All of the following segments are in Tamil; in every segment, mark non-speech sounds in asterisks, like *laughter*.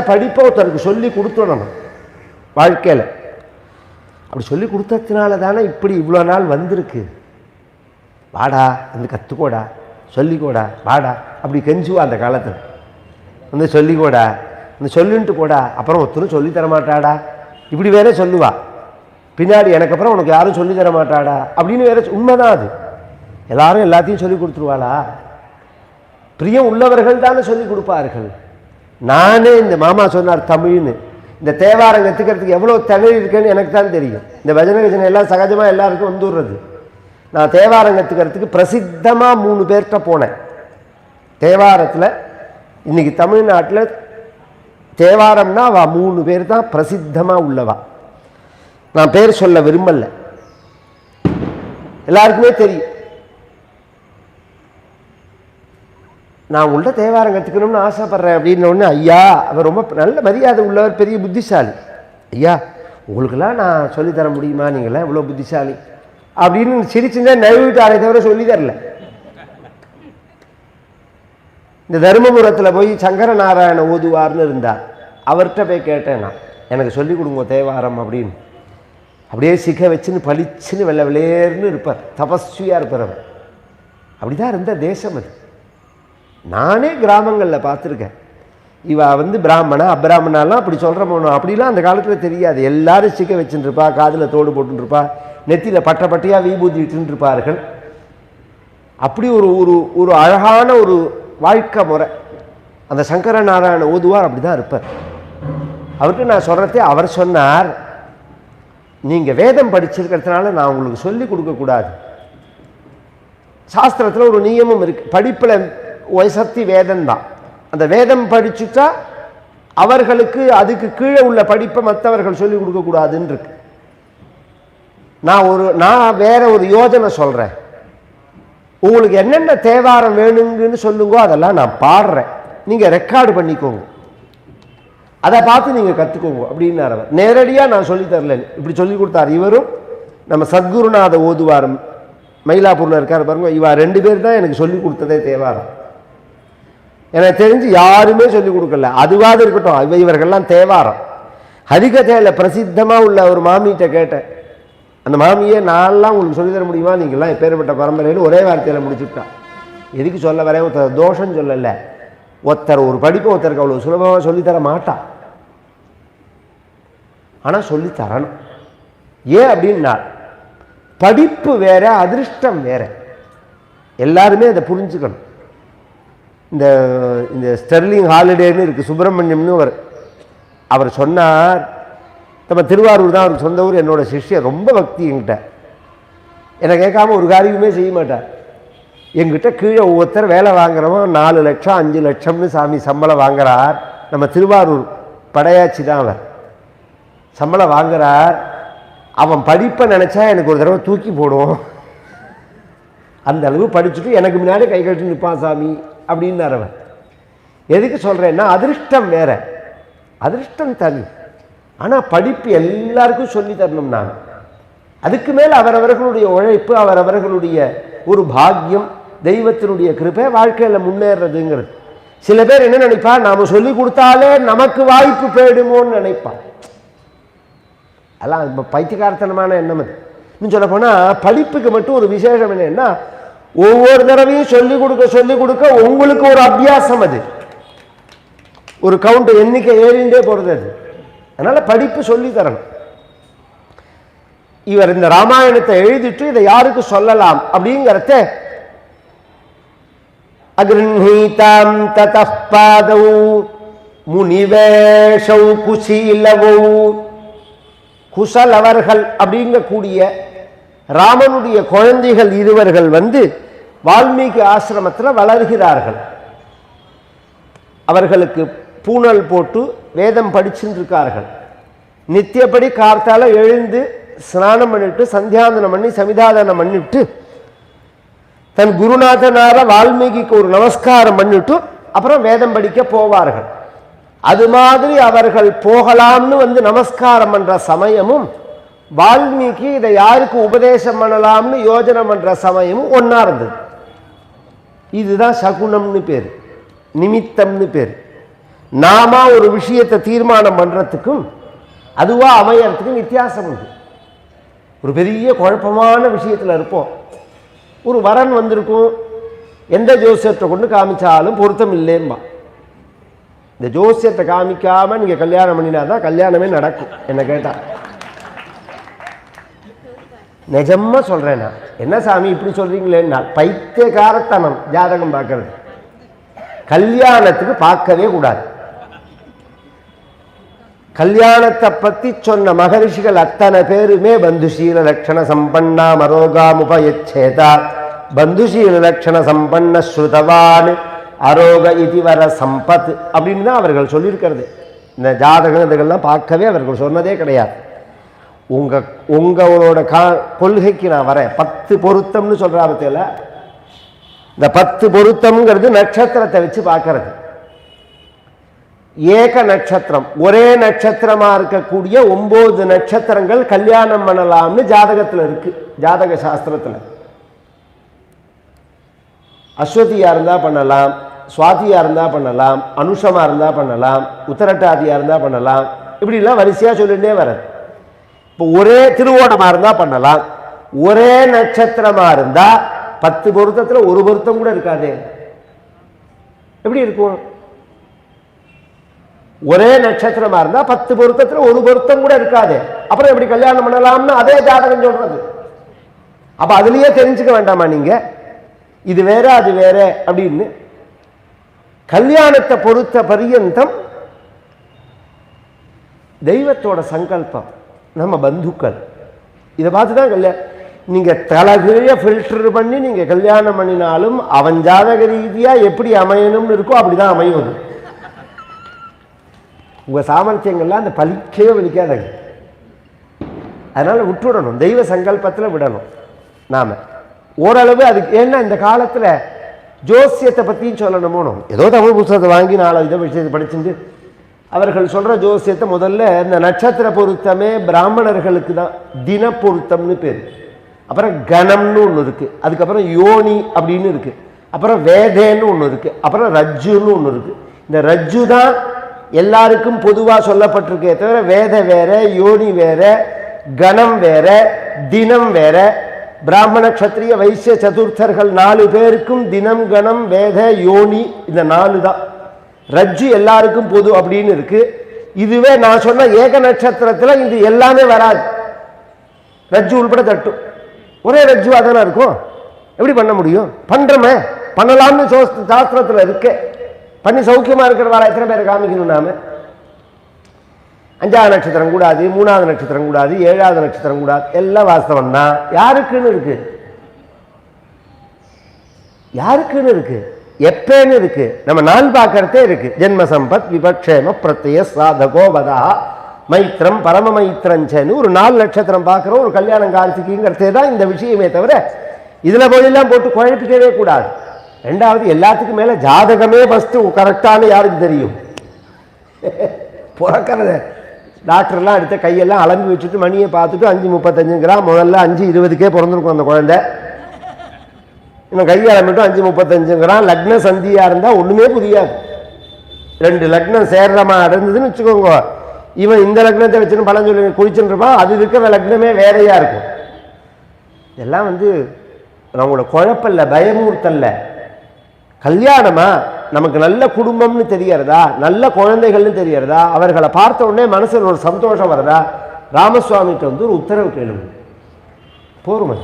படித்த படிப்பை ஒருத்தருக்கு சொல்லி நம்ம வாழ்க்கையில். அப்படி சொல்லி கொடுத்ததுனால தானே இப்படி இவ்வளோ நாள் வந்திருக்கு. வாடா வந்து கற்றுக்கோடா சொல்லிக்கோடா வாடா அப்படி கெஞ்சுவா அந்த காலத்தில். வந்து சொல்லிக்கோடா வந்து சொல்லின்ட்டு போடா அப்புறம் ஒருத்தரும் சொல்லி தரமாட்டாடா இப்படி வேற சொல்லுவா. பின்னாடி எனக்கு அப்புறம் உனக்கு யாரும் சொல்லி தர மாட்டாடா அப்படின்னு வேற உண்மைதான் அது. எல்லாரும் எல்லாத்தையும் சொல்லி கொடுத்துருவாளா? பிரியம் உள்ளவர்கள் தானே சொல்லி கொடுப்பார்கள். நானே இந்த மாமா சொன்னார் தமிழ்னு. இந்த தேவாரம் கற்றுக்கிறதுக்கு எவ்வளோ தமிழ் இருக்குன்னு எனக்கு தான் தெரியும். இந்த பஜனை கஜனை எல்லாம் சகஜமாக எல்லாருக்கும் வந்துடுறது. நான் தேவாரம் கற்றுக்கிறதுக்கு பிரசித்தமாக மூணு பேர்கிட்ட போனேன். தேவாரத்தில் இன்றைக்கி தமிழ்நாட்டில் தேவாரம்னா அவ மூணு பேர் தான் பிரசித்தமாக உள்ளவா. நான் பேர் சொல்ல விரும்பலை. எல்லாருக்குமே தெரியும். நான் உள்ள தேவாரம் கற்றுக்கணும்னு ஆசைப்படுறேன் அப்படின்னு உடனே ஐயா அவர் ரொம்ப நல்ல மரியாதை உள்ளவர் பெரிய புத்திசாலி. ஐயா உங்களுக்கெல்லாம் நான் சொல்லித் தர முடியுமா? நீங்களாம் இவ்வளோ புத்திசாலி. அப்படின்னு சிரிச்சுங்க நழுவிட்டாரே தவிர சொல்லி தரல. இந்த தருமபுரத்தில் போய் சங்கர நாராயண ஓதுவார்னு இருந்தார் அவர்கிட்ட போய் கேட்டேன் நான். எனக்கு சொல்லிக் கொடுங்க தேவாரம் அப்படின்னு. அப்படியே சிக்க வச்சுன்னு பளிச்சுன்னு வெள்ளை வெளியேர்னு இருப்பார். தபஸ்வியாக இருப்பார் அவர். அப்படிதான் இருந்த தேசம் அது. நானே கிராமங்களில் பார்த்துருக்கேன். இவ வந்து பிராமணா அப்ராமணாலாம் அப்படி சொல்கிற போனோம் அப்படிலாம் அந்த காலத்தில் தெரியாது. எல்லாரும் சிக்க வச்சுட்டுருப்பா காதில் தோடு போட்டுருப்பா நெத்தியில் பட்ட பட்டையாக விபூதி இட்டுன்னு இருப்பார்கள் அப்படி ஒரு ஒரு ஒரு அழகான ஒரு வாழ்க்கை முறை. அந்த சங்கர நாராயண ஓதுவார் அப்படி தான் இருப்பார். அவர்கிட்ட நான் சொல்கிறதே அவர் சொன்னார். நீங்கள் வேதம் படிச்சிருக்கிறதுனால நான் உங்களுக்கு சொல்லி கொடுக்கக்கூடாது சாஸ்திரத்தில் ஒரு நியமம் இருக்குது படிப்பில் வயசத்தி வேதம் தான் அந்த வேதம் படிச்சுட்டா அவர்களுக்கு அதுக்கு கீழே உள்ள படிப்பை மற்றவர்கள் சொல்லிக் கொடுக்கக்கூடாதுன்னு இருக்கு நான் ஒரு நான் வேற ஒரு யோஜனை சொல்கிறேன் உங்களுக்கு என்னென்ன தேவாரம் வேணுங்கன்னு சொல்லுங்கோ அதெல்லாம் நான் பாடுறேன். நீங்கள் ரெக்கார்டு பண்ணிக்கோங்க. அதை பார்த்து நீங்கள் கற்றுக்கோங்க அப்படின்னார் அவர். நேரடியாக நான் சொல்லித் தரல. இப்படி சொல்லி கொடுத்தார் இவரும். நம்ம சத்குருநாத ஓதுவார். மயிலாப்பூரில் இருக்கார் பாருங்க இவா ரெண்டு பேர் தான் எனக்கு சொல்லி கொடுத்ததே தேவாரம். எனக்கு தெரிஞ்சு யாருமே சொல்லிக் கொடுக்கல. அதுவாக இருக்கட்டும் இவ இவர்கள்லாம் தேவாரம். ஹரிகதையில் பிரசித்தமாக உள்ள ஒரு மாமிகிட்ட கேட்டேன். அந்த மாமியை நான்லாம் உங்களுக்கு சொல்லித் தர முடியுமா? நீங்கள்லாம் எப்பேற்பட்ட பரம்பரைன்னு ஒரே வார்த்தையில் முடிச்சுட்டான் எதுக்கு சொல்ல வரேன்? ஒருத்தர் தோஷம் சொல்லலை. ஒருத்தர் ஒரு படிப்பு ஒருத்தருக்கு அவ்வளோ சுலபமாக சொல்லித்தர மாட்டான் ஆனால் சொல்லித்தரணும் ஏன் அப்படின்னா படிப்பு வேற அதிர்ஷ்டம் வேற. எல்லாருமே அதை புரிஞ்சுக்கணும். இந்த இந்த ஸ்டெர்லிங் ஹாலிடேன்னு இருக்குது சுப்பிரமணியம்னு அவர் அவர் சொன்னார் நம்ம திருவாரூர் தான் அவருக்கு சொந்த ஊர் என்னோட சிஷ்யர் ரொம்ப பக்தி என்கிட்ட. என்னை கேட்காம ஒரு காரியமே செய்ய மாட்டார். எங்கிட்ட கீழே ஒவ்வொருத்தர் வேலை வாங்குறவன் நாலு லட்சம் அஞ்சு லட்சம்னு சாமி சம்பளம் வாங்குறார். நம்ம திருவாரூர் படையாச்சி தான் அவர். சம்பளம் வாங்குறார். அவன் படிப்பை நினச்சா எனக்கு ஒரு தடவை தூக்கி போடுவோம். அந்த அளவு படிச்சுட்டு எனக்கு முன்னாடி கை கட்டி நிற்பான் சாமி. அப்படின்னார் அவர். எதுக்கு சொல்கிறேன்னா அதிர்ஷ்டம் வேற. அதிர்ஷ்டம் தனி. ஆனால் படிப்பு எல்லாருக்கும் சொல்லி தரணும் நான். அதுக்கு மேல் அவரவர்களுடைய உழைப்பு அவரவர்களுடைய ஒரு பாக்கியம் தெய்வத்தினுடைய கிருப்பை வாழ்க்கையில் முன்னேறதுங்கிறது. சில பேர் என்ன நினைப்பா நாம சொல்லி கொடுத்தாலே நமக்கு வாய்ப்பு போயிடுமோன்னு நினைப்பான் அதெல்லாம் இப்போ பைத்தியகார்த்தனமான எண்ணம் அது. இன்னும் சொல்ல போனால் படிப்புக்கு மட்டும் ஒரு விசேஷம் என்னன்னா ஒவ்வொரு தடவையும் சொல்லிக் கொடுக்க சொல்லிக் கொடுக்க உங்களுக்கு ஒரு அபியாசம் அது. ஒரு கவுண்ட் எண்ணிக்கை ஏறிண்டே போகிறது அது. அதனால படிப்பு சொல்லி தரணும். இவர் இந்த ராமாயணத்தை எழுதிட்டு இதை யாருக்கு சொல்லலாம் அப்படிங்கிறத அகிருணீதாம் ததப்பாதவு பாதௌ முனிவேஷௌ குசீலவௌ. குசலவர்கள் அப்படிங்கக்கூடிய ராமனுடைய குழந்தைகள் இருவர்கள் வந்து வால்மீகி ஆசிரமத்தில் வளர்கிறார்கள். அவர்களுக்கு பூணல் போட்டு வேதம் படிச்சுருக்கார்கள். நித்தியப்படி கார்த்தால் எழுந்து ஸ்நானம் பண்ணிட்டு சந்தியாந்தனம் பண்ணி சமிதாதனம் பண்ணிட்டு தன் குருநாதனார வால்மீகிக்கு ஒரு நமஸ்காரம் பண்ணிட்டு அப்புறம் வேதம் படிக்க போவார்கள். அது மாதிரி அவர்கள் போகலாம்னு வந்து நமஸ்காரம் பண்ணுற சமயமும் வால்மீகி இதை யாருக்கு உபதேசம் பண்ணலாம்னு யோஜனை பண்ணுற சமயமும் ஒன்றா இருந்தது. இதுதான் சகுனம்னு பேர். நிமித்தம்னு பேர். நாம ஒரு விஷயத்தை தீர்மானம் பண்ணுறதுக்கும் அதுவாக அமையறதுக்கும் வித்தியாசம் உண்டு. ஒரு பெரிய குழப்பமான விஷயத்தில் இருப்போம். ஒரு வரன் வந்திருக்கும். எந்த ஜோசியத்தை கொண்டு காமிச்சாலும் பொருத்தம் இல்லைம்பா இந்த ஜோசியத்தை காமிக்காமல் நீங்கள் கல்யாணம் பண்ணினா தான் கல்யாணமே நடக்கும் என்னை கேட்டால் நிஜமா சொல்கிறேன் நான். என்ன சாமி இப்படி சொல்றீங்களேன்னா பைத்தியகாரத்தனம் ஜாதகம் பார்க்கறது. கல்யாணத்துக்கு பார்க்கவே கூடாது. கல்யாணத்தை பத்தி சொன்ன மகரிஷிகள் அத்தனை பேருமே பந்துஷீல லட்சண சம்பன்னா மரோகாமுபயச்சேதா. பந்துஷீல லட்சண சம்பன்ன ஸ்ருதவான் அரோக இதிவர சம்பத் அப்படின்னு தான் அவர்கள் சொல்லியிருக்கிறது. இந்த ஜாதகம் இதுகள்லாம் பார்க்கவே அவர்கள் சொன்னதே கிடையாது. உங்க உங்களோட கா கொள்கைக்கு நான் வரேன். பத்து பொருத்தம்னு சொல்கிறா பற்றியில் இந்த பத்து பொருத்தம்ங்கிறது நட்சத்திரத்தை வச்சு பார்க்கறது. ஏக நட்சத்திரம் ஒரே நட்சத்திரமா இருக்கக்கூடிய ஒம்பது நட்சத்திரங்கள் கல்யாணம் பண்ணலாம்னு ஜாதகத்தில் இருக்கு ஜாதக சாஸ்திரத்தில். அஸ்வதியாக இருந்தால் பண்ணலாம் சுவாதியாக இருந்தால் பண்ணலாம் அனுஷமா இருந்தால் பண்ணலாம் உத்தரட்டாதியாக இருந்தால் பண்ணலாம் இப்படிலாம் வரிசையா சொல்லிகிட்டே வர்றது. இப்போ ஒரே திருவோணமா இருந்தா பண்ணலாம். ஒரே நட்சத்திரமா இருந்தா பத்து பொருத்தத்துல ஒரு பொருத்தம் கூட இருக்காது. எப்படி இருக்கும்? ஒரே நட்சத்திரமா இருந்தா பத்து பொருத்தத்துல ஒரு பொருத்தம் கூட இருக்காது. அப்புறம் எப்படி கல்யாணம் பண்ணலாம்னு அதே ஜாதகம் சொல்றது. அப்ப அதுலயே தெரிஞ்சுக்க வேண்டாமா நீங்க? இது வேற அது வேற அப்படின்னு. கல்யாணத்தை பொறுத்த பரியந்தம் தெய்வத்தோட சங்கல்பம். நம்ம பந்துக்கள். இதை பார்த்து தான் கல்யாணம் நீங்கள் தலைகீழ ஃபில்டர் பண்ணி நீங்கள் கல்யாணம் பண்ணினாலும் அவன் ஜாதக ரீதியாக எப்படி அமையணும்னு இருக்கோ அப்படிதான் அமையும் அது. உங்கள் சாமர்த்தியங்கள்லாம் அந்த பலிக்கவே வலிக்காதங்க. அதனால் விட்டுவிடணும். தெய்வ சங்கல்பத்தில் விடணும். நாம. ஓரளவு அதுக்கு ஏன்னா இந்த காலத்தில் ஜோசியத்தை பற்றியும் சொல்லணுமோனோ. ஏதோ தமிழ் புத்தகத்தை வாங்கி நாலு இதை விஷயத்தை படிச்சுட்டு அவர்கள் சொல்கிற ஜோசியத்தை முதல்ல இந்த நட்சத்திர பொருத்தமே பிராமணர்களுக்கு தான் தின பொருத்தம்னு பேர். அப்புறம் கணம்னு ஒன்று இருக்குது அதுக்கப்புறம் யோனி அப்படின்னு இருக்குது அப்புறம் வேதேன்னு ஒன்று இருக்குது அப்புறம் ரஜ்ஜுன்னு ஒன்று இருக்குது இந்த ரஜ்ஜு தான் எல்லாருக்கும் பொதுவாக சொல்லப்பட்டிருக்கே தவிர வேத வேற யோனி வேற கணம் வேற தினம் வேற. பிராமண க்ஷத்திரிய வைசிய சதுர்த்தர்கள் நாலு பேருக்கும் தினம் கணம் வேத யோனி இந்த நாலு தான். ரஜ்ஜு எல்லாருக்கும் பொது அப்படின்னு இருக்கு. இதுவே நான் சொன்ன ஏக நட்சத்திரத்தில் இது எல்லாமே வராது. ரஜ்ஜு உள்பட தட்டும் ஒரே ரஜ்ஜுவாக தானே இருக்கும்? எப்படி பண்ண முடியும்? பண்ணுறோமே பண்ணலாம்னு சோஸ்- சாஸ்திரத்தில் இருக்கு. பண்ணி சௌக்கியமாக இருக்கிறவாளா எத்தனை பேரை காமிக்கணும் நாம? அஞ்சாவது நட்சத்திரம் கூடாது மூணாவது நட்சத்திரம் கூடாது ஏழாவது நட்சத்திரம் கூடாது. எல்லாம் வாஸ்தவம் தான் யாருக்குன்னு இருக்கு? யாருக்குன்னு இருக்குது எப்பேன்னு இருக்கு? நம்ம நாள் பார்க்கறதே இருக்கு. ஜென்ம சம்பத் விபக்ஷேம பிரத்ய சாதகோ வதா. மைத்திரம் பரம மைத்திரஞ்சன்னு ஒரு நாலு நட்சத்திரம் பார்க்குறோம் ஒரு கல்யாணம் கார்த்திகைங்கிறதே தான் இந்த விஷயமே தவிர இதில் போயெல்லாம் போட்டு குழப்பிக்கவே கூடாது. ரெண்டாவது எல்லாத்துக்கும் மேலே ஜாதகமே ஃபஸ்ட்டு கரெக்டான யாருக்கு தெரியும்? *laughs* பிறக்கிறத டாக்டர்லாம் எடுத்த கையெல்லாம் அலம்பி வச்சுட்டு மணியை பார்த்துட்டு அஞ்சு முப்பத்தஞ்சுங்கிறான் முதல்ல அஞ்சு இருபதுக்கே பிறந்திருக்கும் அந்த குழந்தை. இவன் கையை மட்டும் அஞ்சு முப்பத்தஞ்சுங்கிறான். லக்ன சந்தியாக இருந்தால் ஒன்றுமே புரியாது. ரெண்டு லக்னம் சேர்றமா இருந்ததுன்னு வச்சுக்கோங்க. இவன் இந்த லக்னத்தை வச்சுன்னு பலன் சொல்லி குளிச்சுட்டு இருப்பான். அது இருக்கிற லக்னமே வேறையாக இருக்கும். இதெல்லாம் வந்து நான் உங்களை குழப்பல்ல பயமூர்த்தல்ல கல்யாணமா? நமக்கு நல்ல குடும்பம்னு தெரியறதா? நல்ல குழந்தைகள்னு தெரியறதா? அவர்களை பார்த்த உடனே மனசில் ஒரு சந்தோஷம் வருதா? ராமசுவாமிகிட்ட வந்து ஒரு உத்தரவு கேளுங்க. போருமா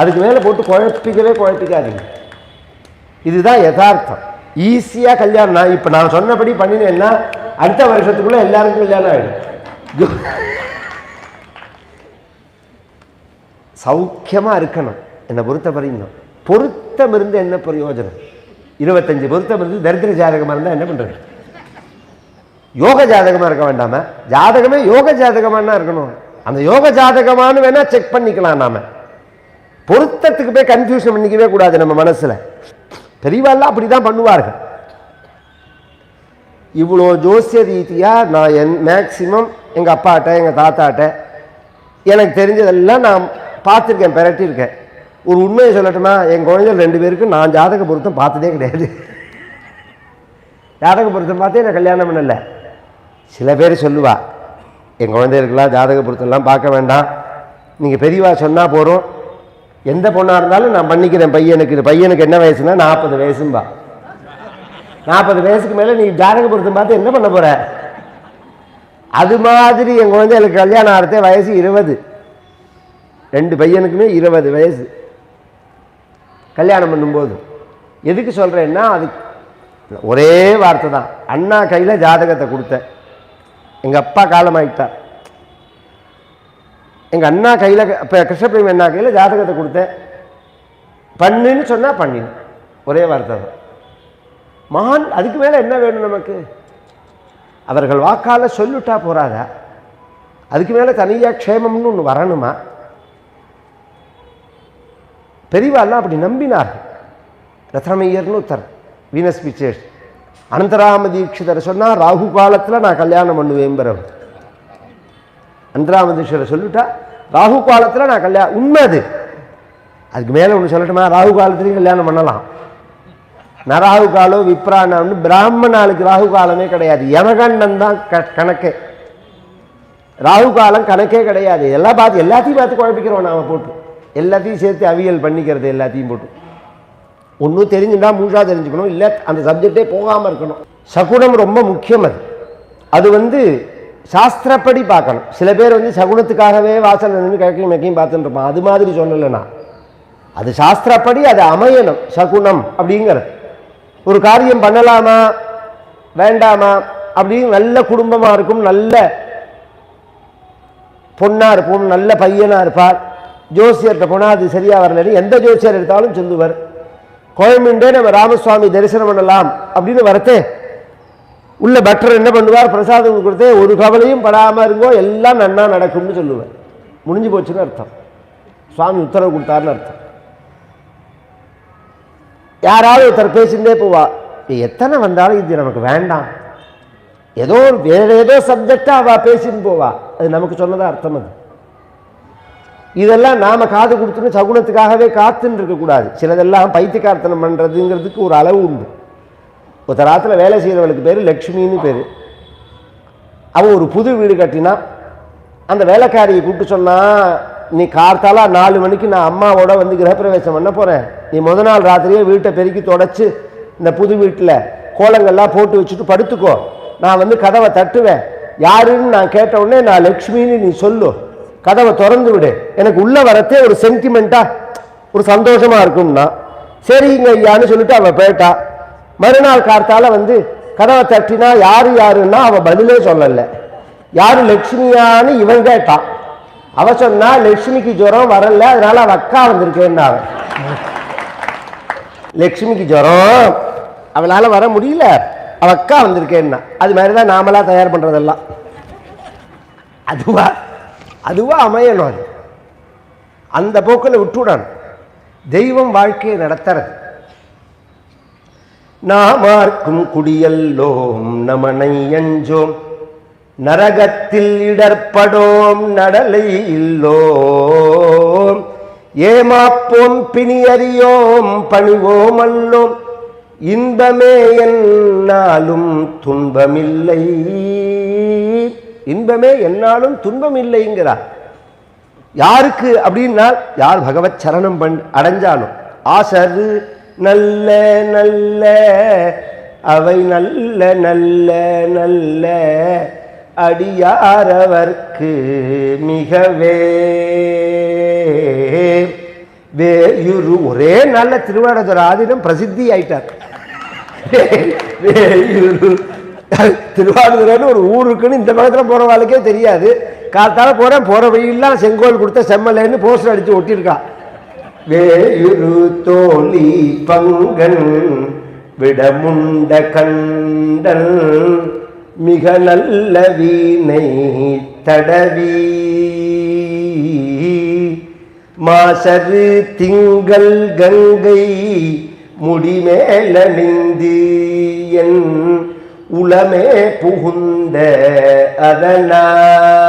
அதுக்கு மேலே போட்டு குழப்பிக்கவே குழப்பிக்காதீங்க. இதுதான் யதார்த்தம். ஈஸியாக கல்யாணம். நான் இப்போ நான் சொன்னபடி பண்ணினேன்னா அடுத்த வருஷத்துக்குள்ளே எல்லாருக்கும் கல்யாணம் ஆகிடும் சௌக்கியமாக இருக்கணும். என்னை பொறுத்த வரையும் பொருத்தம் இருந்து என்ன பிரயோஜனம்? இருபத்தஞ்சு பொருத்தம் இருந்து தரித்திர ஜாதகமாக இருந்தால் என்ன பண்ணுறது யோக ஜாதகமாக இருக்க வேண்டாம? ஜாதகமே யோக ஜாதகமானா இருக்கணும். அந்த யோக ஜாதகமானு வேணால் செக் பண்ணிக்கலாம் நாம. பொருத்தத்துக்கு போய் கன்ஃபியூஷன் பண்ணிக்கவே கூடாது நம்ம மனசில். பெரியவாள்லாம் அப்படி தான் பண்ணுவார்கள். இவ்வளோ ஜோசிய ரீதியாக நான் என் மேக்சிமம் எங்கள் அப்பாட்ட எங்கள் தாத்தாட்ட எனக்கு தெரிஞ்சதெல்லாம் நான் பார்த்துருக்கேன் பிரட்டியிருக்கேன். ஒரு உண்மையை சொல்லட்டுமா? என் குழந்தைகள் ரெண்டு பேருக்கும் நான் ஜாதக பொருத்தம் பார்த்ததே கிடையாது. ஜாதக பொருத்தம் பார்த்தே நான் கல்யாணம் பண்ணலை. சில பேர் சொல்லுவா என் குழந்தைகளுக்கெல்லாம் ஜாதக பொருத்தம்லாம் பார்க்க வேண்டாம். நீங்கள் பெரியவா சொன்னால் போகிறோம் எந்த பொண்ணாக இருந்தாலும் நான் பண்ணிக்கிறேன் பையனுக்கு. பையனுக்கு என்ன வயசுனா நாற்பது வயசும்பா. நாற்பது வயசுக்கு மேலே நீ ஜாதக பொருத்தம் பார்த்து என்ன பண்ண போகிற அது மாதிரி என் குழந்தைகளுக்கு கல்யாணம் ஆகிறதே வயசு இருபது. ரெண்டு பையனுக்குமே இருபது வயசு. கல்யாணம் பண்ணும்போது. எதுக்கு சொல்கிறேன்னா அது ஒரே வார்த்தை தான். அண்ணா கையில் ஜாதகத்தை கொடுத்தேன். எங்கள் அப்பா காலமாகிட்டார் எங்கள் அண்ணா கையில் இப்போ கிருஷ்ணபிரேமி அண்ணா கையில் ஜாதகத்தை கொடுத்தேன். பண்ணுன்னு சொன்னால் பண்ணினு ஒரே வார்த்தை தான். மகான் அதுக்கு மேலே என்ன வேணும் நமக்கு? அவர்கள் வாக்கால் சொல்லிவிட்டா போகிறாதா அதுக்கு மேலே தனியாக க்ஷேமம்னு ஒன்று வரணுமா? பெரியவாள்லாம் அப்படி நம்பினார்கள். ரத்னமையர்னு ஒருத்தர் வீனஸ் பிச்சேஷ். அனந்தராம தீட்சிதர் சொன்னால் ராகு காலத்தில் நான் கல்யாணம் பண்ணுவேங்கிறவர் அனந்தராம தீட்சிதர் சொல்லிட்டா ராகு காலத்தில் நான் கல்யாணம் உண்மை அது. அதுக்கு மேலே ஒன்று சொல்லட்டுமா? ராகு காலத்துலேயும் கல்யாணம் பண்ணலாம். நராகு காலம் விப்ராணம்னு பிராமணாளுக்கு ராகு காலமே கிடையாது. யமகண்டன் தான் க கணக்கே. ராகு காலம் கணக்கே கிடையாது. எல்லாம் பார்த்து எல்லாத்தையும் பார்த்து குழப்பிக்கிறோம் நாம் போட்டு. எல்லாத்தையும் சேர்த்து அவியல் பண்ணிக்கிறது எல்லாத்தையும் போட்டு. ஒன்றும் தெரிஞ்சுட்டா முழுசாக தெரிஞ்சுக்கணும். இல்லை அந்த சப்ஜெக்டே போகாமல் இருக்கணும். சகுனம் ரொம்ப முக்கியம் அது. அது வந்து சாஸ்திரப்படி பார்க்கணும். சில பேர் வந்து சகுனத்துக்காகவே வாசல் நின்று கிழக்கையும் மெக்கையும் பார்த்துட்டு இருப்பான் அது மாதிரி சொல்லலை நான் அது சாஸ்திரப்படி அது அமையணும். சகுனம் அப்படிங்கிறது. ஒரு காரியம் பண்ணலாமா? வேண்டாமா? அப்படின்னு நல்ல குடும்பமாக இருக்கும். நல்ல பொண்ணாக இருக்கும் நல்ல பையனாக இருப்பார். ஜோசியர்கிட்ட போனால் அது சரியாக வரலன்னு எந்த ஜோசியர் எடுத்தாலும் சொல்லுவார். கோயம்புண்டே நம்ம ராமசுவாமி தரிசனம் பண்ணலாம் அப்படின்னு வரத்தே உள்ள பட்டர் என்ன பண்ணுவார்? பிரசாதம் கொடுத்தே ஒரு கவலையும் படாமல் இருங்கோ எல்லாம் நன்னா நடக்கும்னு சொல்லுவார். முடிஞ்சு போச்சுன்னு அர்த்தம். சுவாமி உத்தரவு கொடுத்தாருன்னு அர்த்தம். யாராவது ஒருத்தர் பேசிகிட்டே போவா எத்தனை வந்தாலும் இது நமக்கு வேண்டாம். ஏதோ ஒரு வேற ஏதோ சப்ஜெக்டாக அவள் பேசின்னு போவா. அது நமக்கு சொன்னதா அர்த்தம் அது. இதெல்லாம் நாம காது கொடுத்துன்னு சகுனத்துக்காகவே காத்துன்னு இருக்கக்கூடாது. சிலதெல்லாம் பைத்தியக்கார்த்தனம் பண்ணுறதுங்கிறதுக்கு ஒரு அளவு உண்டு. ஒரு தராத்தில் வேலை செய்கிறவளுக்கு பேர் லக்ஷ்மின்னு பேர். அவன் ஒரு புது வீடு கட்டினா அந்த வேலைக்காரியை கூப்பிட்டு சொன்னால் நீ கார்த்தாலா நாலு மணிக்கு நான் அம்மாவோட வந்து கிரகப்பிரவேசம் பண்ண போகிறேன் நீ முத நாள் ராத்திரியே வீட்டை பெருக்கி தொடச்சி இந்த புது வீட்டில் கோலங்கள்லாம் போட்டு வச்சுட்டு படுத்துக்கோ. நான் வந்து கதவை தட்டுவேன். யாருன்னு நான் கேட்ட உடனே நான் லக்ஷ்மின்னு நீ சொல்லு. கதவை திறந்து விடு. எனக்கு உள்ளே வரத்தே ஒரு சென்டிமெண்ட்டாக ஒரு சந்தோஷமா இருக்கும்னா சரிங்க ஐயான்னு சொல்லிட்டு அவள் போயிட்டா மறுநாள் கார்த்தால வந்து கதவை தட்டினா யாரு யாருன்னா அவள் பதிலே சொல்லல. யாரு லட்சுமியான்னு இவன் கேட்டான். அவ சொன்னா லட்சுமிக்கு ஜுரம் வரல அதனால அவ அக்கா வந்திருக்கேன்னா அவன் லக்ஷ்மிக்கு ஜுரம். அவளால வர முடியல. அவ அக்கா வந்திருக்கேன்னா. அது மாதிரி தான் நாமளா தயார் பண்றதெல்லாம். அதுவா? அதுவா அமையணும் அது. அந்த போக்கில் விட்டுவிடணும் தெய்வம் வாழ்க்கையை நடத்துறது. நாமார்க்கும் குடியல்லோம் நமனை அஞ்சோம். நரகத்தில் இடர்படோம் நடலை இல்லோம். ஏமாப்போம் பிணியறியோம் பணிவோம் அல்லோம். இன்பமே என்னாலும் துன்பமில்லை. இன்பமே என்னாலும் துன்பமில்லைங்கிறார் யாருக்கு அப்படின்னா யார் பகவத் சரணம் பண் அடைஞ்சாலும். ஆசரு நல்ல நல்ல. அவை நல்ல நல்ல நல்ல. அடியாரவர்க்கு மிகவே. வேயுரு ஒரே நல்ல திருவாரூர் ஆதீனம் பிரசித்தி ஆயிட்டார். வேயுரு. திருவாரூர்னு ஒரு ஊருக்குன்னு இந்த பக்கத்தில் போகிறவாளுக்கே தெரியாது. காத்தால போகிறேன் போகிற வழியெல்லாம் செங்கோல் கொடுத்த செம்மலைன்னு போஸ்டர் அடித்து ஒட்டியிருக்கான் வேறு தோழி பங்கன் விடமுண்ட கண்டல் மிக நல்ல வீணை தடவி. மாசரு திங்கள் கங்கை முடிமேல முடிமேலணிந்து என் உளமே புகுந்த அதனால்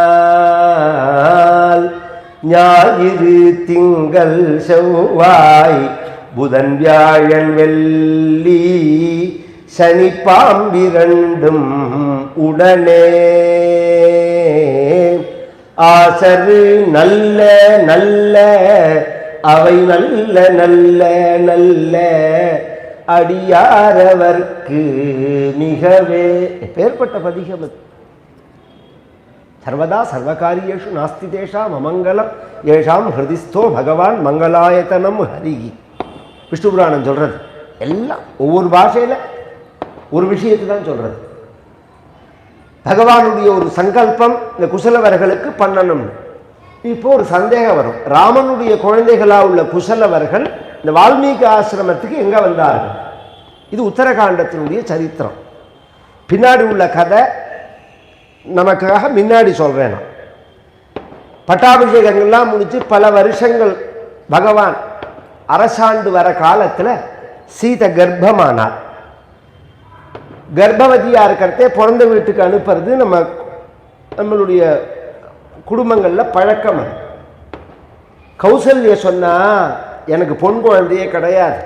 ஞாயிறு திங்கள் செவ்வாய் புதன் வியாழன் வெள்ளி சனி பாம்பிரண்டும் உடனே. ஆசரு நல்ல நல்ல அவை நல்ல நல்ல நல்ல அடியாரவர்க்கு மிகவே. பேர்பட்ட பதிகம் அது. சர்வதா சர்வகாரியேஷு நாஸ்தி தேஷாம் அமங்கலம் ஏஷாம் ஹிருதிஸ்தோ பகவான் மங்களாயத்தனம் ஹரிகி விஷ்ணு புராணம் சொல்றது. எல்லாம் ஒவ்வொரு பாஷையில ஒரு விஷயத்தை தான் சொல்றது. பகவானுடைய ஒரு சங்கல்பம் இந்த குசலவர்களுக்கு பண்ணணும். இப்போ ஒரு சந்தேகம் வரும். ராமனுடைய குழந்தைகளா உள்ள குசலவர்கள் இந்த வால்மீகி ஆசிரமத்துக்கு எங்க வந்தார்கள்? இது உத்தரகாண்டத்தினுடைய சரித்திரம். பின்னாடி உள்ள கதை நமக்காக முன்னாடி சொல்கிறேன் நான். பட்டாபிஷேகங்கள்லாம் முடிச்சு பல வருஷங்கள் பகவான் அரசாண்டு வர காலத்தில் சீதை கர்ப்பமானார். கர்ப்பவதியாக இருக்கிறதே பிறந்த வீட்டுக்கு அனுப்புறது நம்ம நம்மளுடைய குடும்பங்களில் பழக்கம் அது. கௌசல்ய சொன்னால் எனக்கு பொன் குழந்தையே கிடையாது.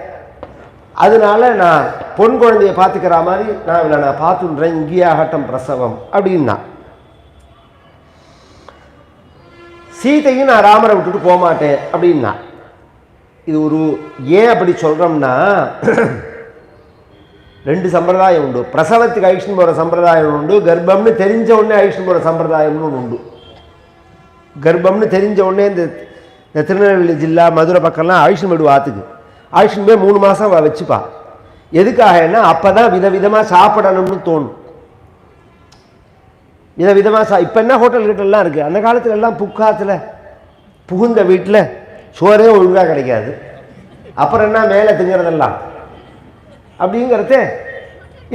அதனால நான் பொன் குழந்தைய பார்த்துக்கிற மாதிரி நான் நான் பார்த்துன்றேன் இங்கேயே ஆகட்டம் பிரசவம் அப்படின்னா. சீதையும் நான் ராமரை விட்டுட்டு போக மாட்டேன் அப்படின்னா. இது ஒரு ஏன் அப்படி சொல்கிறோம்னா ரெண்டு சம்பிரதாயம் உண்டு. பிரசவத்துக்கு ஐஷன் போகிற சம்பிரதாயம் உண்டு. கர்ப்பம்னு தெரிஞ்ச உடனே ஐஷன் போகிற சம்பிரதாயம்னு ஒன்று உண்டு. கர்ப்பம்னு தெரிஞ்ச உடனே இந்த இந்த திருநெல்வேலி ஜில்லா மதுரை பக்கம்லாம் ஆயுஷன் விடுவா ஆத்துக்கு ஆயுஷன் போய் மூணு மாதம் வச்சுப்பா. எதுக்காகன்னா அப்போ தான் விதவிதமாக சாப்பிடணும்னு தோணும். இதை விதமாக சா இப்போ என்ன ஹோட்டல் கிட்டலாம் இருக்குது அந்த காலத்தில் எல்லாம் புக்காத்தில் புகுந்த வீட்டில் சோறே ஒழுங்காக கிடைக்காது. அப்புறம் என்ன மேலே திங்கிறதெல்லாம்? அப்படிங்கிறத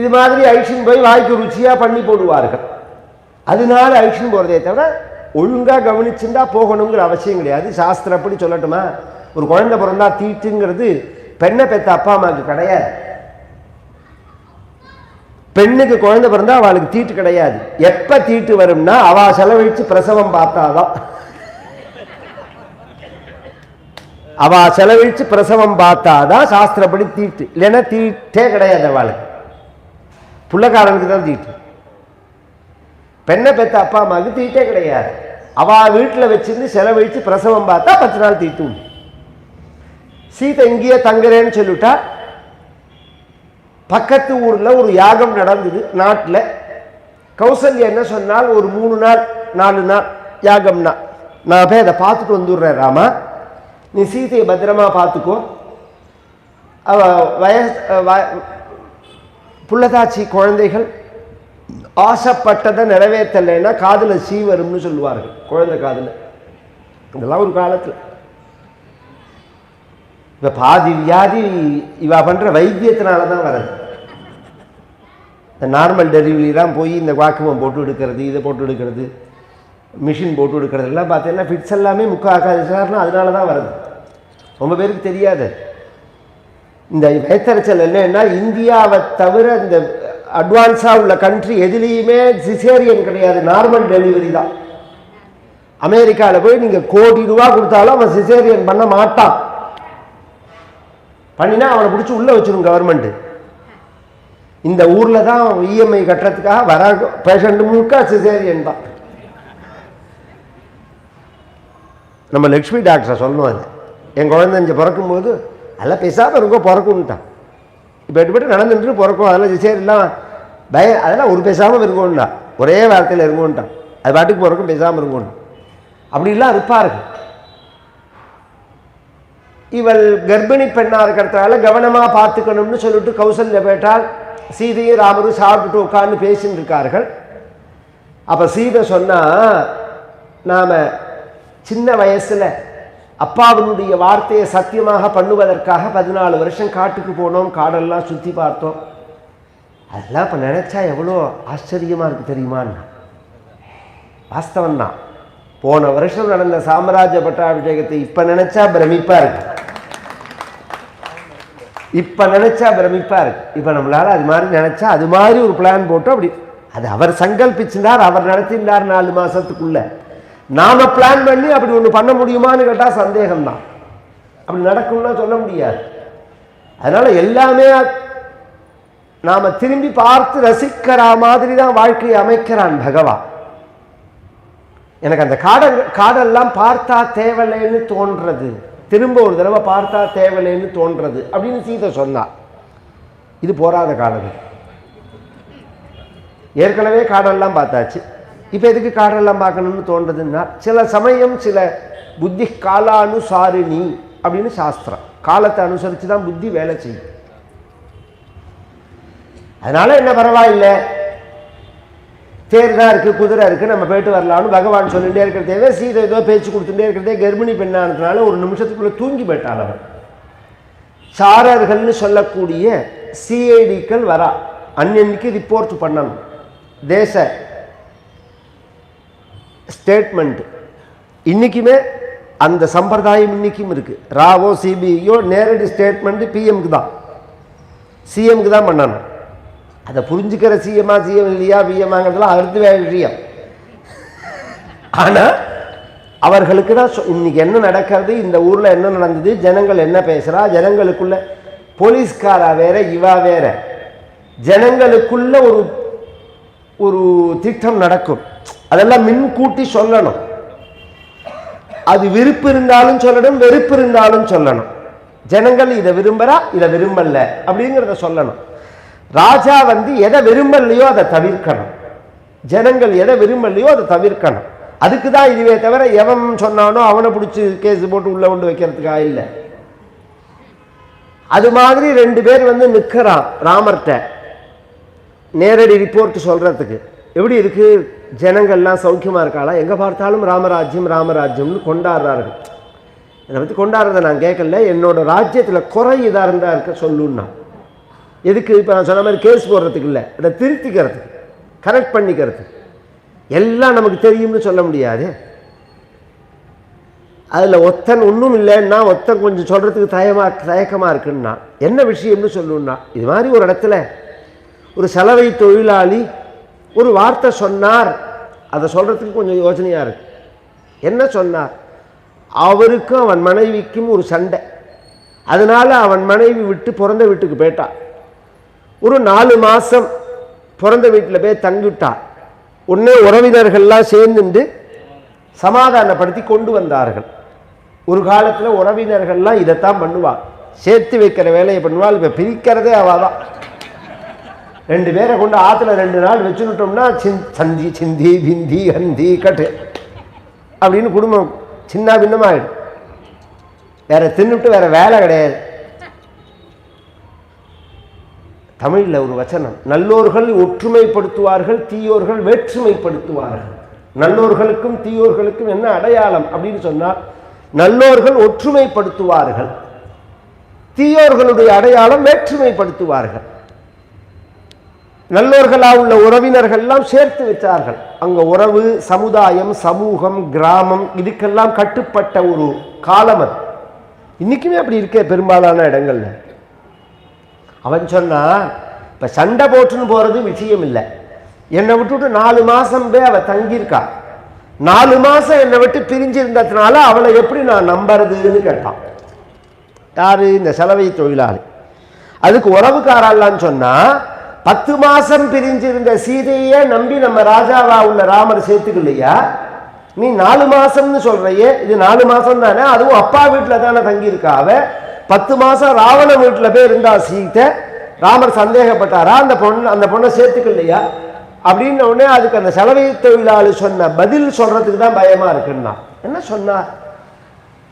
இது மாதிரி ஐஷன் போய் வாய்க்கு ருச்சியாக பண்ணி போடுவார்கள். அதனால ஐஷன் போகிறதே தவிர ஒழுங்காக கவனிச்சுருந்தா போகணுங்கிற அவசியம் கிடையாது. சாஸ்திரப்படி சொல்லட்டுமா? ஒரு குழந்தை பிறந்தா தீட்டுங்கிறது பெண்ணை பெற்ற அப்பா அம்மாவுக்கு கிடையாது. பெண்ணுக்கு குழந்தை பிறந்தால் அவளுக்கு தீட்டு கிடையாது. எப்போ தீட்டு வரும்னா அவள் செலவழிச்சு பிரசவம் பார்த்தாதான். அவள் செலவழிச்சு பிரசவம் பார்த்தாதான் சாஸ்திரப்படி தீட்டு. இல்லைன்னா தீட்டே கிடையாது அவளுக்கு. புள்ளக்காரனுக்கு தான் தீட்டு. பெண்ணை பெத்த அப்பா அம்மாவுக்கு தீட்டே கிடையாது. அவள் வீட்டில் வச்சிருந்து செலவழித்து பிரசவம் பார்த்தா பத்து நாள் தீட்டு உண்டு சீதை இங்கேயே தங்குறேன்னு சொல்லிட்டா பக்கத்து ஊரில் ஒரு யாகம் நடந்தது நாட்டில். கௌசல்யா என்ன சொன்னால் ஒரு மூணு நாள் நாலு நாள் யாகம்னா. நான் போய் அதை பார்த்துட்டு வந்துடுறேன் ராமா. நீ சீதையை பத்திரமா பார்த்துக்கோ. அவ வயசு புள்ளதாச்சி குழந்தைகள் ஆசைப்பட்டதை நிறைவேற்றலைன்னா காதில் சீ வரும்னு சொல்லுவார்கள் குழந்தை காதில். இதெல்லாம் ஒரு காலத்தில். இப்போ பாதி வியாதி இவா பண்ணுற வைத்தியத்தினால தான் வருது இந்த நார்மல் டெலிவரி தான் போய் இந்த வாக்குவம் போட்டு எடுக்கிறது இதை போட்டு எடுக்கிறது மிஷின் போட்டு எடுக்கிறது. எல்லாம் பார்த்தீங்கன்னா ஃபிட்ஸ் எல்லாமே முக்காக்காது காரணம் அதனால தான் வருது ரொம்ப பேருக்கு தெரியாது. இந்த வயத்தறிச்சல் என்னன்னா இந்தியாவை தவிர இந்த அட்வான்ஸாக உள்ள கண்ட்ரி எதுலேயுமே சிசேரியன் கிடையாது. நார்மல் டெலிவரி தான். அமெரிக்காவில் போய் நீங்கள் கோடி ரூபா கொடுத்தாலும் அவன் சிசேரியன் பண்ண மாட்டான். பண்ணினா அவனை பிடிச்சி உள்ளே வச்சிரும் கவர்மெண்ட்டு இந்த ஊரில் தான் இஎம்ஐ கட்டுறதுக்காக வர பேஷண்ட் முழுக்க சிசேரியன் தான். நம்ம லக்ஷ்மி டாக்டரை சொல்லணும் அது. என் குழந்தை இங்கே பிறக்கும்போது அதெல்லாம் பேசாமல் இருக்கும் பிறக்கும்ட்டான். இப்போ எடுபட்டு நடந்துட்டு பிறக்கும் அதெல்லாம் சிசேரியெல்லாம் பய அதெல்லாம் ஒரு பேசாமல் இருக்கும்டா ஒரே வார்த்தையில் இருக்கும்ட்டான் அது பாட்டுக்கு பிறக்கும் பேசாமல் இருக்கும் அப்படிலாம் இருப்பாருக்கு இவள் கர்ப்பிணி பெண்ணாக இருக்கிறதுனால கவனமாக பார்த்துக்கணும்னு சொல்லிட்டு கௌசல்ய பேட்டால் சீதையும் ராமரும் சாப்பிட்டுட்டு உட்கார்ந்து பேசின்னு இருக்கார்கள். அப்போ சீதை சொன்னால் நாம் சின்ன வயசில் அப்பாவினுடைய வார்த்தையை சத்தியமாக பண்ணுவதற்காக பதினாலு வருஷம் காட்டுக்கு போனோம் காடெல்லாம் சுற்றி பார்த்தோம். அதெல்லாம் இப்போ நினச்சா எவ்வளோ ஆச்சரியமாக இருக்கு தெரியுமான்னு வாஸ்தவம் தான் போன வருஷம் நடந்த சாம்ராஜ்ய பட்டாபிஷேகத்தை இப்ப நினைச்சா பிரமிப்பா இருக்கு. இப்ப நினைச்சா பிரமிப்பா இருக்கு. இப்ப நம்மளால அது மாதிரி நினைச்சா அது மாதிரி ஒரு பிளான் போட்டு அப்படி அது அவர் சங்கல்பிச்சிருந்தார் அவர் நடத்தினார் நாலு மாசத்துக்குள்ள. நாம பிளான் பண்ணி அப்படி ஒன்று பண்ண முடியுமான்னு கேட்டால் சந்தேகம்தான். அப்படி நடக்கும்னா சொல்ல முடியாது. அதனால எல்லாமே நாம திரும்பி பார்த்து ரசிக்கிற மாதிரி தான் வாழ்க்கையை அமைக்கிறான் பகவான். எனக்கு அந்த காடல் காடெல்லாம் பார்த்தா தேவலைன்னு தோன்றது. திரும்ப ஒரு தடவை பார்த்தா தேவலைன்னு தோன்றது அப்படின்னு சீதை சொன்னா. இது போராத காலம் ஏற்கனவே காடெல்லாம் பார்த்தாச்சு. இப்போ எதுக்கு காடெல்லாம் பார்க்கணும்னு தோன்றதுன்னா சில சமயம் சில புத்தி காலானுசாரிணி அப்படின்னு சாஸ்திரம். காலத்தை அனுசரித்து தான் புத்தி வேலை செய்யும். அதனால் என்ன பரவாயில்லை? தேர் தான் இருக்குது குதிரை இருக்குது நம்ம போயிட்டு வரலாம்னு பகவான் சொல்லிகிட்டே இருக்கிறதே சீதை ஏதோ பேச்சு கொடுத்துட்டே இருக்கிறதே கர்ப்பிணி பெண்ணானதுனால ஒரு நிமிஷத்துக்குள்ளே தூங்கி போயிட்டாள் அவன். சாரர்கள்னு சொல்லக்கூடிய சிஐடிக்கள் வரா. அன்னன்னைக்கு ரிப்போர்ட் பண்ணணும். தேச ஸ்டேட்மெண்ட் இன்றைக்குமே அந்த சம்பிரதாயம் இன்றைக்கும் இருக்குது ராவோ சிபிஐயோ நேரடி ஸ்டேட்மெண்ட்டு பிஎம்க்கு தான். சிஎம்க்கு தான் பண்ணணும். அதை புரிஞ்சுக்கிற சிஎம்மா சிஎம் இல்லையா பிஎம்மாங்கிறதுலாம் அடுத்து வேறு விஷயம். ஆனால் அவர்களுக்கு தான் சொ- இன்னைக்கு என்ன நடக்கிறது இந்த ஊரில் என்ன நடந்தது ஜனங்கள் என்ன பேசுகிறா ஜனங்களுக்குள்ள போலீஸ்காரா வேற இவா வேற. ஜனங்களுக்குள்ள ஒரு ஒரு திட்டம் நடக்கும். அதெல்லாம் மின்கூட்டி சொல்லணும். அது விருப்பு இருந்தாலும் சொல்லணும் வெறுப்பு இருந்தாலும் சொல்லணும். ஜனங்கள் இதை விரும்புகிறா இதை விரும்பல அப்படிங்கிறத சொல்லணும். ராஜா வந்து எதை விரும்பலையோ அதை தவிர்க்கணும். ஜனங்கள் எதை விரும்பலையோ அதை தவிர்க்கணும். அதுக்கு தான் இதுவே தவிர எவன் சொன்னானோ அவனை பிடிச்சி கேஸ் போட்டு உள்ள கொண்டு வைக்கிறதுக்காக இல்லை. அது மாதிரி ரெண்டு பேர் வந்து நிற்கிறான் ராமர்கிட்ட. நேரடி ரிப்போர்ட் சொல்கிறதுக்கு எப்படி இருக்குது ஜனங்கள்லாம் சௌக்கியமாக இருக்காளா? எங்கே பார்த்தாலும் ராமராஜ்யம் ராமராஜ்யம்னு கொண்டாடுறார்கள். இதை பற்றி கொண்டாடுறதை நான் கேட்கல. என்னோட ராஜ்யத்தில் குறை இதாக இருந்தா இருக்க சொல்லுன்னா. எதுக்கு இப்போ நான் சொன்ன மாதிரி கேஸ் போடுறதுக்கு இல்லை. அதை திருத்திக்கிறதுக்கு கரெக்ட் பண்ணிக்கிறதுக்கு. எல்லாம் நமக்கு தெரியும்னு சொல்ல முடியாது. அதில் ஒத்தன் ஒன்றும் இல்லைன்னா ஒத்தன் கொஞ்சம் சொல்கிறதுக்கு தயமா தயக்கமாக இருக்குன்னா என்ன விஷயம்னு சொல்லணும்னா இது மாதிரி ஒரு இடத்துல ஒரு சலவை தொழிலாளி ஒரு வார்த்தை சொன்னார். அதை சொல்கிறதுக்கு கொஞ்சம் யோசனையாக இருக்கு. என்ன சொன்னார்? அவருக்கும் அவன் மனைவிக்கும் ஒரு சண்டை. அதனால அவன் மனைவி விட்டு பிறந்த வீட்டுக்கு போயிட்டான் ஒரு நாலு மாதம் பிறந்த வீட்டில் போய் தங்கிவிட்டா. உடனே உறவினர்கள்லாம் சேர்ந்துண்டு சமாதானப்படுத்தி கொண்டு வந்தார்கள். ஒரு காலத்தில் உறவினர்கள்லாம் இதைத்தான் பண்ணுவாள் சேர்த்து வைக்கிற வேலையை பண்ணுவாள் இப்போ பிரிக்கிறதே அவள் தான். ரெண்டு பேரை கொண்டு ஆற்றுல ரெண்டு நாள் வச்சுக்கிட்டோம்னா சின் சந்தி சிந்தி பிந்தி ஹந்தி கட்டு அப்படின்னு குடும்பம் சின்ன பின்னமாகிடும் வேற தின்னுட்டு வேற வேலை கிடையாது. தமிழில் ஒரு வச்சனம் நல்லோர்கள் ஒற்றுமைப்படுத்துவார்கள் தீயோர்கள் வேற்றுமைப்படுத்துவார்கள். நல்லோர்களுக்கும் தீயோர்களுக்கும் என்ன அடையாளம் அப்படின்னு சொன்னால் நல்லோர்கள் ஒற்றுமைப்படுத்துவார்கள் தீயோர்களுடைய அடையாளம் வேற்றுமைப்படுத்துவார்கள். நல்லோர்களாக உள்ள உறவினர்கள்லாம் சேர்த்து வச்சார்கள். அங்கே உறவு சமுதாயம் சமூகம் கிராமம் இதுக்கெல்லாம் கட்டுப்பட்ட ஒரு காலம் அது. இன்னைக்குமே அப்படி இருக்கே பெரும்பாலான இடங்கள்ல. அவன் சொன்னா இப்போ சண்டை போட்டுன்னு போகிறது விஷயம் இல்லை என்னை விட்டுட்டு நாலு மாதம் போய் அவள் தங்கியிருக்கா. நாலு மாதம் என்னை விட்டு பிரிஞ்சிருந்ததுனால அவளை எப்படி நான் நம்புறதுன்னு கேட்டான். யாரு? இந்த செலவை தொழிலாளி. அதுக்கு உறவுக்காரல்லான்னு சொன்னால் பத்து மாதம் பிரிஞ்சிருந்த சீதையே நம்பி நம்ம ராஜாவா உள்ள ராமர் சேர்த்துக்கலையா? நீ நாலு மாதம்னு சொல்கிறையே இது நாலு மாதம் தானே அதுவும் அப்பா வீட்டில் தானே தங்கியிருக்கா அவள் பத்து மாசம் ராவண வீட்டில் போய் இருந்தா சீத்தை. ராமர் சந்தேகப்பட்டாரா? அந்த பொண்ணு அந்த பொண்ணை சேர்த்துக்கலையா? அப்படின்ன உடனே அதுக்கு அந்த செலவை தொழிலாளி சொன்ன பதில் சொல்றதுக்கு தான் பயமா இருக்குன்னா. என்ன சொன்னார்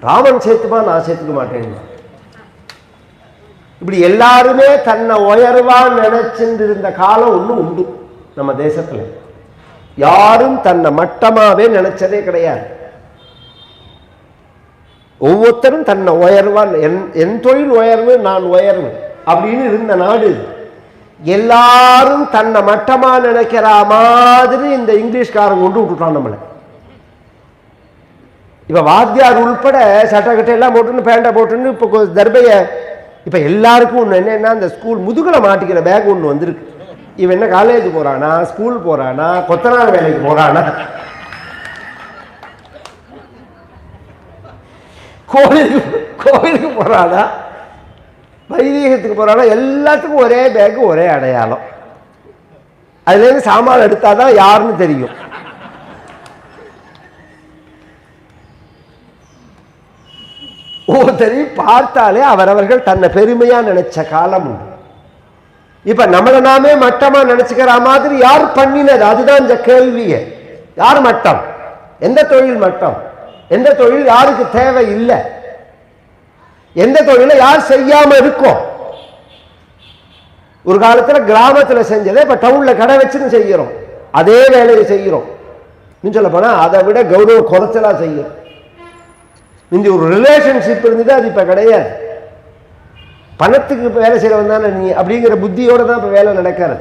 ராமன் சேர்த்துமா நான் சேர்த்துக்க மாட்டேன்னா இப்படி எல்லாருமே தன்னை உயர்வா நினைச்சிட்டு இருந்த காலம் ஒன்று உண்டு நம்ம தேசத்துல. யாரும் தன்னை மட்டமாவே நினைச்சதே கிடையாது. ஒவ்வொருத்தரும் தன்னை உயர்வான். என் என் தொழில் உயர்வு நான் உயர்வு. அப்படின்னு இருந்த நாடு. எல்லாரும் தன்னை மட்டமா நினைக்கிற மாதிரி இந்த இங்கிலீஷ்காரன் கொண்டு விட்டுட்டான் நம்மளை. இப்ப வாத்தியார் உள்பட சட்டக்கட்டை எல்லாம் போட்டுன்னு பேண்டை போட்டுன்னு இப்போ தர்பைய இப்ப எல்லாருக்கும் ஒண்ணு. என்னன்னா இந்த ஸ்கூல் முதுகுல மாட்டிக்கிற பேக் ஒன்று வந்திருக்கு. இவன் என்ன காலேஜ் போகிறானா ஸ்கூல் போறானா கொத்தனார் வேலைக்கு போறானா? கோவிலுக்கு கோவிலுக்கு போகிறாடா வைதீகத்துக்கு போகிறாடா எல்லாத்துக்கும் ஒரே பேக்கு ஒரே அடையாளம். அதுலேருந்து சாமான் எடுத்தால் தான் யாருன்னு தெரியும். ஒவ்வொருத்தரையும் பார்த்தாலே அவரவர்கள் தன்னை பெருமையாக நினைச்ச காலம் உண்டு. இப்போ நம்மளை நாமே மட்டமாக நினச்சிக்கிற மாதிரி யார் பண்ணினது? அதுதான் இந்த கேள்வியை. யார் மட்டம்? எந்த தொழில் மட்டம்? எந்த தொழில் யாருக்கு தேவை இல்லை. எந்த தொழிலை யார் செய்யாம இருக்கோம் ஒரு காலத்துல கிராமத்துல செஞ்சதை இப்ப டவுன்ல கடை வச்சுன்னு செய்கிறோம். அதே வேலையை செய்கிறோம். இன்னும் சொல்ல போனா அதை விட கௌரவ குறைச்சலா செய்யும் இந்த ஒரு ரிலேஷன்ஷிப் இருந்தது அது இப்ப கிடையாது. பணத்துக்கு இப்ப வேலை செய்கிறவன் தானே நீ அப்படிங்கிற புத்தியோடு தான் இப்ப வேலை நடக்கிறது.